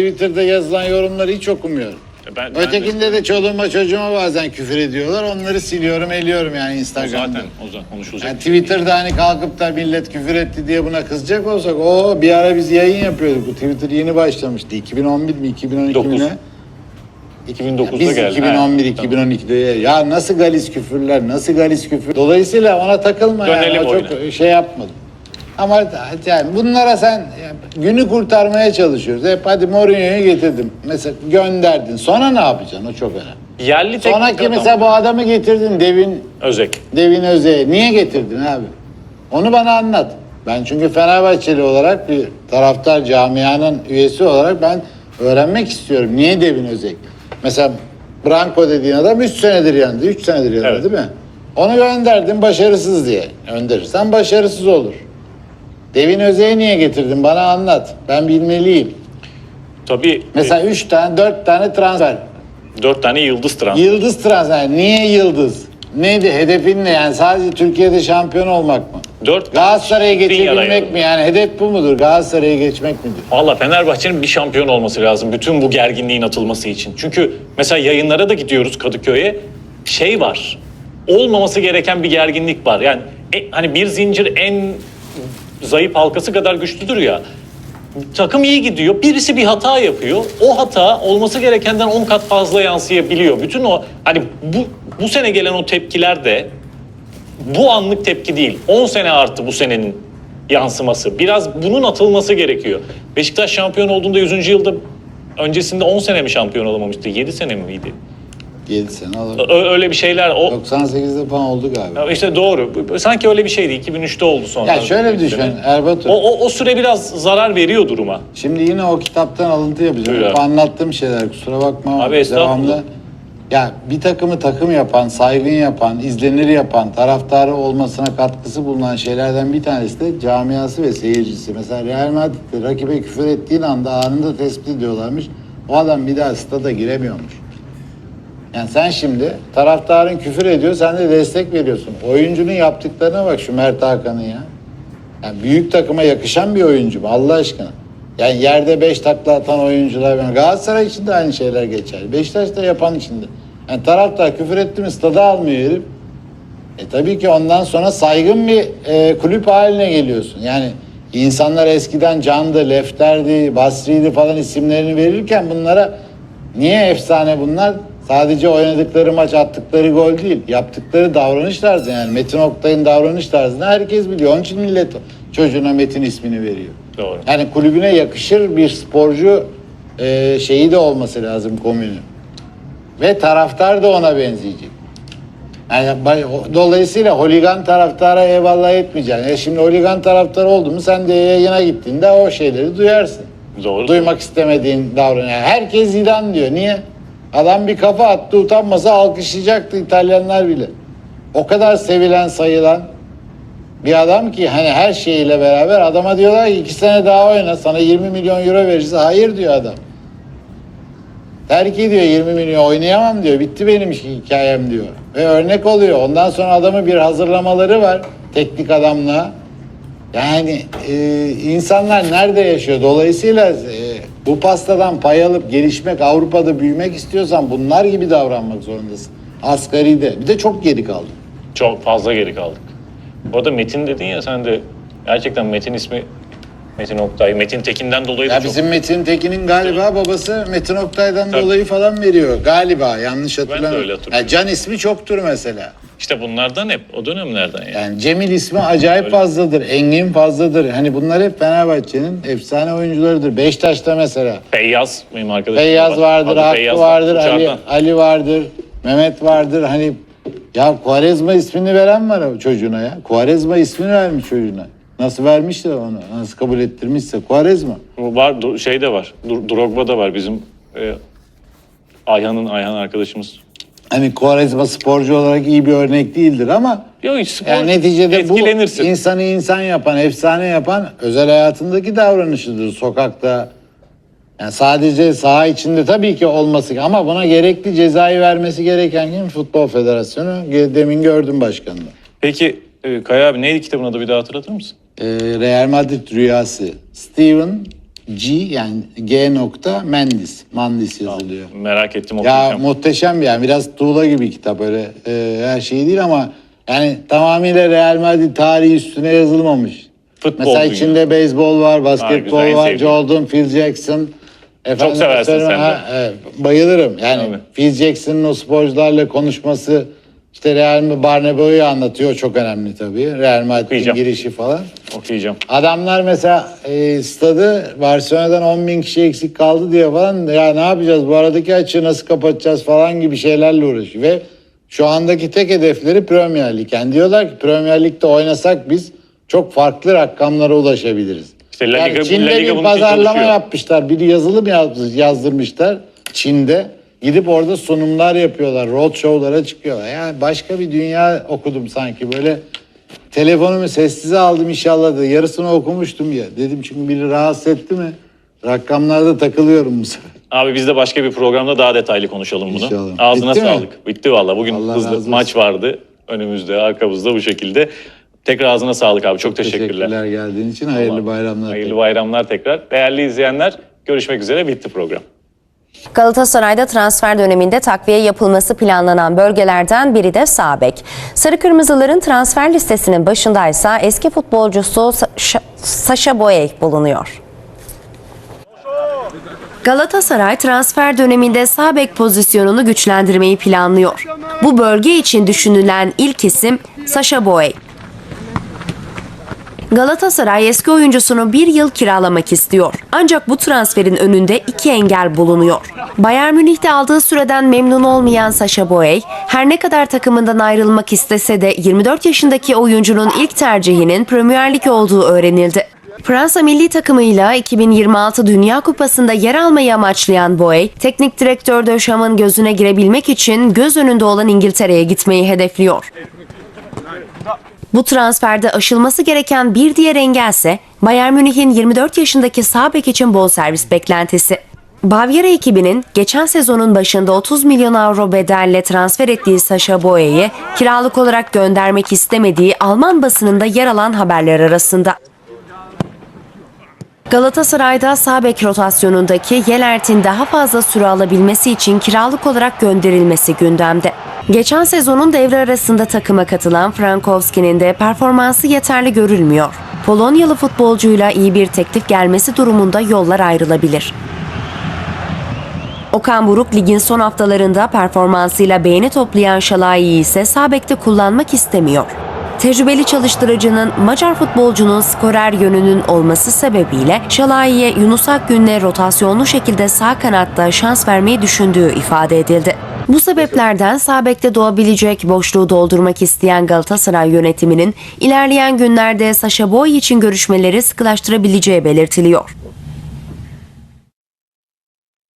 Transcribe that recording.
Twitter'da yazılan yorumları hiç okumuyorum. Ben, ben Ötekinde de çoluğuma çocuğuma bazen küfür ediyorlar. Onları siliyorum, eliyorum yani o Instagram'da. zaten o zaman konuşulacak. Yani şey. Twitter'da hani kalkıp da millet küfür etti diye buna kızacak olsak o bir ara biz yayın yapıyorduk. Bu Twitter yeni başlamıştı. 2011 mi 2012 mi Dokuz. ne? 2009'da Biz geldi. 2011 Ha, tamam. 2012'de ya nasıl galis küfürler nasıl galis küfür. Dolayısıyla ona takılma Dönelim yani. O çok oyuna. şey yapmadım. Ama yani bunlara sen günü kurtarmaya çalışıyoruz. Hep hadi Mourinho'yu getirdim. Mesela gönderdin. Sonra ne yapacaksın? O çok önemli. Yerli teknik Sonraki adam. mesela bu adamı getirdin Devin Özek. Devin Özey'e. Niye getirdin abi? Onu bana anlat. Ben çünkü Fenerbahçeli olarak bir taraftar camianın üyesi olarak ben öğrenmek istiyorum. Niye Devin Özek? Mesela Branko dediğin adam 3 senedir yandı. 3 senedir yandı Evet. değil mi? Onu gönderdin başarısız diye. Gönderirsen başarısız olur. Devin Özey'i niye getirdin? Bana anlat. Ben bilmeliyim. Tabii Mesela 3 tane, 4 tane transfer. dört tane yıldız transfer. Yıldız transfer. Niye yıldız? Neydi? Hedefin ne? Yani sadece Türkiye'de şampiyon olmak mı? Dört Galatasaray'a geçebilmek mi? Yani hedef bu mudur? Galatasaray'a geçmek midir? Valla Fenerbahçe'nin bir şampiyon olması lazım bütün bu gerginliğin atılması için. Çünkü mesela yayınlara da gidiyoruz Kadıköy'e. Şey var. Olmaması gereken bir gerginlik var. Yani e, hani bir zincir en zayıf halkası kadar güçlüdür ya. Takım iyi gidiyor. Birisi bir hata yapıyor. O hata olması gerekenden 10 kat fazla yansıyabiliyor. Bütün o hani bu bu sene gelen o tepkiler de bu anlık tepki değil. 10 sene artı bu senenin yansıması. Biraz bunun atılması gerekiyor. Beşiktaş şampiyon olduğunda 100. yılda öncesinde 10 sene mi şampiyon olamamıştı? 7 sene miydi? 7 sene alır. Ö- öyle bir şeyler. O 98'de falan oldu galiba. işte doğru. Sanki öyle bir şeydi. 2003'te oldu sonra. Ya şöyle bir düşün Erbat O, o, o süre biraz zarar veriyor duruma. Şimdi yine o kitaptan alıntı yapacağım. Buyur abi. anlattığım şeyler kusura bakma. Abi estağfurullah. Ya bir takımı takım yapan, saygın yapan, izlenir yapan, taraftarı olmasına katkısı bulunan şeylerden bir tanesi de camiası ve seyircisi. Mesela Real Madrid'de rakibe küfür ettiğin anda anında tespit ediyorlarmış. O adam bir daha stada giremiyormuş. Yani sen şimdi taraftarın küfür ediyor, sen de destek veriyorsun. Oyuncunun yaptıklarına bak şu Mert Hakan'ın ya. Yani büyük takıma yakışan bir oyuncu mu Allah aşkına? Yani yerde beş takla atan oyuncular. Yani Galatasaray için de aynı şeyler geçerli. Beşiktaş da yapan için de. Yani taraftar küfür etti mi stada almıyor herif. E tabii ki ondan sonra saygın bir e, kulüp haline geliyorsun. Yani insanlar eskiden Can'dı, Lefter'di, Basri'ydi falan isimlerini verirken bunlara niye efsane bunlar? Sadece oynadıkları maç attıkları gol değil. Yaptıkları davranış tarzı yani. Metin Oktay'ın davranış tarzını herkes biliyor. Onun için millet çocuğuna Metin ismini veriyor. Doğru. Yani kulübüne yakışır bir sporcu e, şeyi de olması lazım komünü. Ve taraftar da ona benzeyecek. Yani dolayısıyla holigan taraftara eyvallah etmeyeceksin. E şimdi holigan taraftar oldu mu sen de yayına gittiğinde o şeyleri duyarsın. Doğru. Duymak istemediğin davranış. Yani herkes Zidane diyor. Niye? Adam bir kafa attı utanmasa alkışlayacaktı İtalyanlar bile. O kadar sevilen sayılan bir adam ki hani her şeyiyle beraber adama diyorlar ki iki sene daha oyna sana 20 milyon euro veririz. Hayır diyor adam. Terk ediyor 20 milyon oynayamam diyor. Bitti benim hikayem diyor. Ve örnek oluyor. Ondan sonra adamı bir hazırlamaları var teknik adamla. Yani e, insanlar nerede yaşıyor? Dolayısıyla e, bu pastadan pay alıp gelişmek, Avrupa'da büyümek istiyorsan bunlar gibi davranmak zorundasın. Asgari de. Bir de çok geri kaldık. Çok fazla geri kaldık. Bu arada Metin dedin ya sen de gerçekten Metin ismi Metin Oktay. Metin Tekin'den dolayı da Ya çok bizim Metin Tekin'in galiba babası Metin Oktay'dan Tabii. dolayı falan veriyor. Galiba yanlış hatırlamıyorum. öyle hatırlıyorum. Ya Can ismi çoktur mesela. İşte bunlardan hep o dönemlerden yani. Yani Cemil ismi acayip Öyle. fazladır. Engin fazladır. Hani bunlar hep Fenerbahçe'nin efsane oyuncularıdır. Beşiktaş'ta mesela. Feyyaz benim arkadaşım. Feyyaz var. vardır, Adı Hakkı Feyyaz vardır, Ali, Uçar'dan. Ali vardır, Mehmet vardır. Hani ya Kuarezma ismini veren var o çocuğuna ya. Kuarezma ismini vermiş çocuğuna. Nasıl vermiş de onu, nasıl kabul ettirmişse Kuarezma. Var du- şey de var. Dur- Drogba da var bizim e, Ayhan'ın Ayhan arkadaşımız. Hani Kuarezma sporcu olarak iyi bir örnek değildir ama Yok spor yani neticede bu insanı insan yapan, efsane yapan özel hayatındaki davranışıdır sokakta. Yani sadece saha içinde tabii ki olması ama buna gerekli cezayı vermesi gereken kim? Futbol Federasyonu. Demin gördüm başkanını. Peki e, Kaya abi neydi kitabın adı bir daha hatırlatır mısın? Ee, Real Madrid rüyası. Steven G yani G nokta Mendes. Mandis yazılıyor. Merak ettim Ya okuyacağım. muhteşem yani biraz tuğla gibi kitap öyle e, her şey değil ama yani tamamıyla Real Madrid tarihi üstüne yazılmamış. Futbol Mesela dünyası. içinde beyzbol var, güzel, basketbol en var, sevdiğim. Jordan, Phil Jackson. Efendim, seversin sen de. evet, bayılırım. Yani Tabii. Phil Jackson'ın o sporcularla konuşması işte Real Madrid Barnabeu'yu anlatıyor. Çok önemli tabii. Real Madrid'in Okuyacağım. girişi falan. Okuyacağım. Adamlar mesela e, stadı Barcelona'dan 10 bin kişi eksik kaldı diye falan ya ne yapacağız bu aradaki açığı nasıl kapatacağız falan gibi şeylerle uğraşıyor. Ve şu andaki tek hedefleri Premier Lig. Yani diyorlar ki Premier Lig'de oynasak biz çok farklı rakamlara ulaşabiliriz. İşte La Yani Liga- Çin'de La Liga bir için pazarlama çalışıyor. yapmışlar. Bir yazılım yaz- yazdırmışlar Çin'de. Gidip orada sunumlar yapıyorlar. Road show'lara çıkıyorlar. Yani başka bir dünya okudum sanki. Böyle telefonumu sessize aldım inşallah da yarısını okumuştum ya. Dedim çünkü biri rahatsız etti mi? Rakamlarda takılıyorum bu sefer. Abi biz de başka bir programda daha detaylı konuşalım bunu. İnşallah. Ağzına Bitti mi? sağlık. Bitti valla. Bugün Allah razı hızlı olsun. maç vardı. Önümüzde, arkamızda bu şekilde. Tekrar ağzına sağlık abi. Çok teşekkürler. Teşekkürler geldiğin için. Hayırlı bayramlar. Hayırlı bayramlar tekrar. Değerli izleyenler görüşmek üzere. Bitti program. Galatasaray'da transfer döneminde takviye yapılması planlanan bölgelerden biri de sağ bek. Sarı Kırmızıların transfer listesinin başındaysa eski futbolcusu Sa- Saşa Boey bulunuyor. Galatasaray transfer döneminde sağ bek pozisyonunu güçlendirmeyi planlıyor. Bu bölge için düşünülen ilk isim Saşa Boey. Galatasaray eski oyuncusunu bir yıl kiralamak istiyor. Ancak bu transferin önünde iki engel bulunuyor. Bayern Münih'te aldığı süreden memnun olmayan Sacha Boey, her ne kadar takımından ayrılmak istese de 24 yaşındaki oyuncunun ilk tercihinin Premier Lig olduğu öğrenildi. Fransa milli takımıyla 2026 Dünya Kupası'nda yer almayı amaçlayan Boey, teknik direktör Döşam'ın gözüne girebilmek için göz önünde olan İngiltere'ye gitmeyi hedefliyor. Bu transferde aşılması gereken bir diğer engelse Bayern Münih'in 24 yaşındaki sağ bek için bonservis beklentisi. Bavyera ekibinin geçen sezonun başında 30 milyon avro bedelle transfer ettiği Sasha Boye'yi kiralık olarak göndermek istemediği Alman basınında yer alan haberler arasında. Galatasaray'da sağ bek rotasyonundaki Yelert'in daha fazla süre alabilmesi için kiralık olarak gönderilmesi gündemde. Geçen sezonun devre arasında takıma katılan Frankowski'nin de performansı yeterli görülmüyor. Polonyalı futbolcuyla iyi bir teklif gelmesi durumunda yollar ayrılabilir. Okan Buruk ligin son haftalarında performansıyla beğeni toplayan Şalayi'yi ise sağ bekte kullanmak istemiyor. Tecrübeli çalıştırıcının Macar futbolcunun skorer yönünün olması sebebiyle Şalayi'ye Yunus Akgün'le rotasyonlu şekilde sağ kanatta şans vermeyi düşündüğü ifade edildi. Bu sebeplerden sağ bekte doğabilecek boşluğu doldurmak isteyen Galatasaray yönetiminin ilerleyen günlerde Saşa Boy için görüşmeleri sıkılaştırabileceği belirtiliyor.